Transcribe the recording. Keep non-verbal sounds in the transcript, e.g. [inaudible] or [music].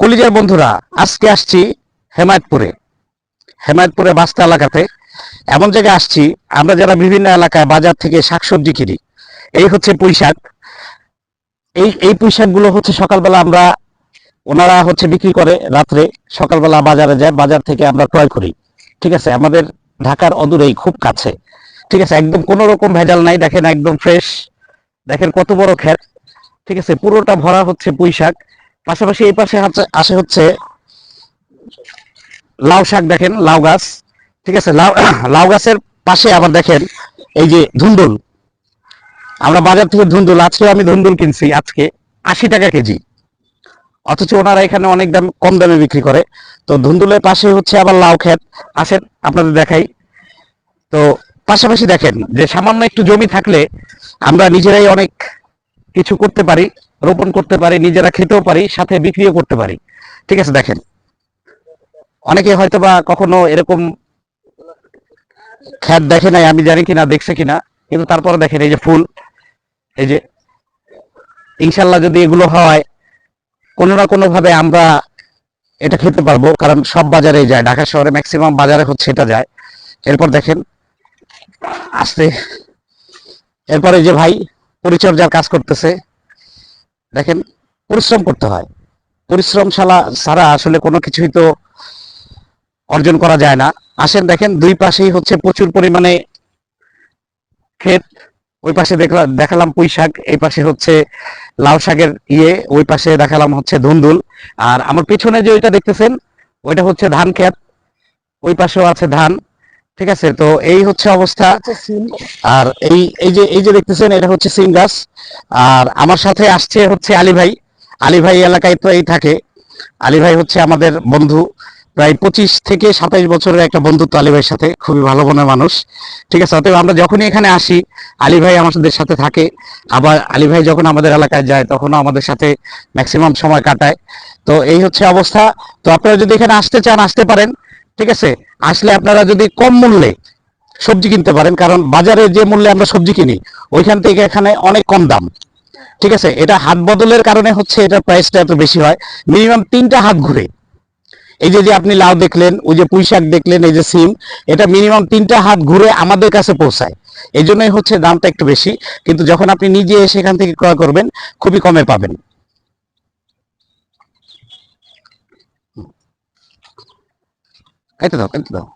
কলিজার বন্ধুরা, আজকে আসছি হেমায়তপুরে। হেমায়তপুরে বাস্তা এলাকাতে। এমন জায়গায় আসছি, আমরা যারা বিভিন্ন এলাকায় বাজার থেকে শাকসবজি কিনি, এই হচ্ছে পুঁই শাক এই এই পুঁই শাকগুলো হচ্ছে সকালবেলা আমরা, ওনারা হচ্ছে বিক্রি করে রাত্রে। সকালবেলা বাজারে যায়, বাজার থেকে আমরা ক্রয় করি। ঠিক আছে, আমাদের ঢাকার অদূরেই, খুব কাছে। ঠিক আছে, একদম কোনো রকম ভেজাল নাই, দেখেন একদম ফ্রেশ দেখেন কত বড় ক্ষেত। ঠিক আছে, পুরোটা ভরা হচ্ছে পুঁই শাক পাশাপাশি এই পাশে আসে হচ্ছে লাউ শাক দেখেন, লাউ গাছ, ঠিক আছে? লাউ [coughs] লাউ গাছের পাশে আবার দেখেন এই যে ধুন্দুল। আমরা বাজার থেকে ধুন্দুল, আজকে আমি ধুন্দুল কিনছি, আজকে আশি টাকা কেজি। অথচ ওনারা এখানে অনেক দাম, কম দামে বিক্রি করে। তো ধুন্দুলের পাশে হচ্ছে আবার লাউ ক্ষেত। আসেন, আপনাদের দেখাই। তো পাশাপাশি দেখেন যে সামান্য একটু জমি থাকলে আমরা নিজেরাই অনেক কিছু করতে পারি। রোপণ করতে পারি, নিজেরা খেতেও পারি, সাথে বিক্রিও করতে পারি। ঠিক আছে, দেখেন। অনেকে হয়তো বা কখনো এরকম খ্যাত দেখে নাই, আমি জানি কিনা, দেখছে কিনা, কিন্তু তারপরে দেখেন এই যে ফুল, এই যে ইনশাল্লাহ যদি এগুলো হয়, কোনো না কোনো ভাবে আমরা এটা খেতে পারব, কারণ সব বাজারে যায়। ঢাকা শহরে ম্যাক্সিমাম বাজারে হচ্ছে এটা যায়। এরপর দেখেন, আস্তে। এরপরে যে ভাই, পরিচর্যার কাজ করতেছে। দেখেন, পরিশ্রম করতে হয়। পরিশ্রম ছাড়া ছাড়া আসলে কোনো কিছুই তো অর্জন করা যায় না। আসেন, দেখেন, দুই পাশেই হচ্ছে প্রচুর পরিমাণে ক্ষেত, ওই পাশে দেখলাম দেখালাম পুঁই শাক, এই পাশে হচ্ছে লাউ শাকের ইয়ে ওই পাশে দেখালাম হচ্ছে ধুন্দুল। আর আমার পেছনে যে ওইটা দেখতেছেন, ওইটা হচ্ছে ধান ক্ষেত, ওই পাশেও আছে ধান। ঠিক আছে? তো এই হচ্ছে অবস্থা। আর এই এই যে এই যে দেখতেছেন এটা হচ্ছে সিম গাছ। আর আমার সাথে আসছে হচ্ছে আলী ভাই। আলী ভাই এলাকায় তো এই থাকে। আলী ভাই হচ্ছে আমাদের বন্ধু। প্রায় পঁচিশ থেকে সাতাইশ বছরের একটা বন্ধুত্ব আলী ভাইয়ের সাথে। খুবই ভালো মনের মানুষ। ঠিক আছে? অতএব আমরা যখনই এখানে আসি আলী ভাই আমাদের সাথে থাকে। আবার আলী ভাই যখন আমাদের এলাকায় যায় তখনও আমাদের সাথে ম্যাক্সিমাম সময় কাটায়। তো এই হচ্ছে অবস্থা। তো আপনারা যদি এখানে আসতে চান আসতে পারেন। ঠিক আছে? আসলে আপনারা যদি কম মূল্যে সবজি কিনতে পারেন, কারণ বাজারে যে মূল্যে আমরা সবজি কিনি, ওইখান থেকে এখানে অনেক কম দাম। ঠিক আছে? এটা হাত বদলের কারণে হচ্ছে এটা প্রাইসটা এত বেশি হয়। মিনিমাম তিনটা হাত ঘুরে। এই যে আপনি লাউ দেখলেন, ওই যে পুঁই শাক দেখলেন, এই যে সিম, এটা মিনিমাম তিনটা হাত ঘুরে আমাদের কাছে পৌঁছায়। এই হচ্ছে দামটা একটু বেশি। কিন্তু যখন আপনি নিজে এসে এখান থেকে ক্রয় করবেন, খুবই কমে পাবেন। 跟着走跟着走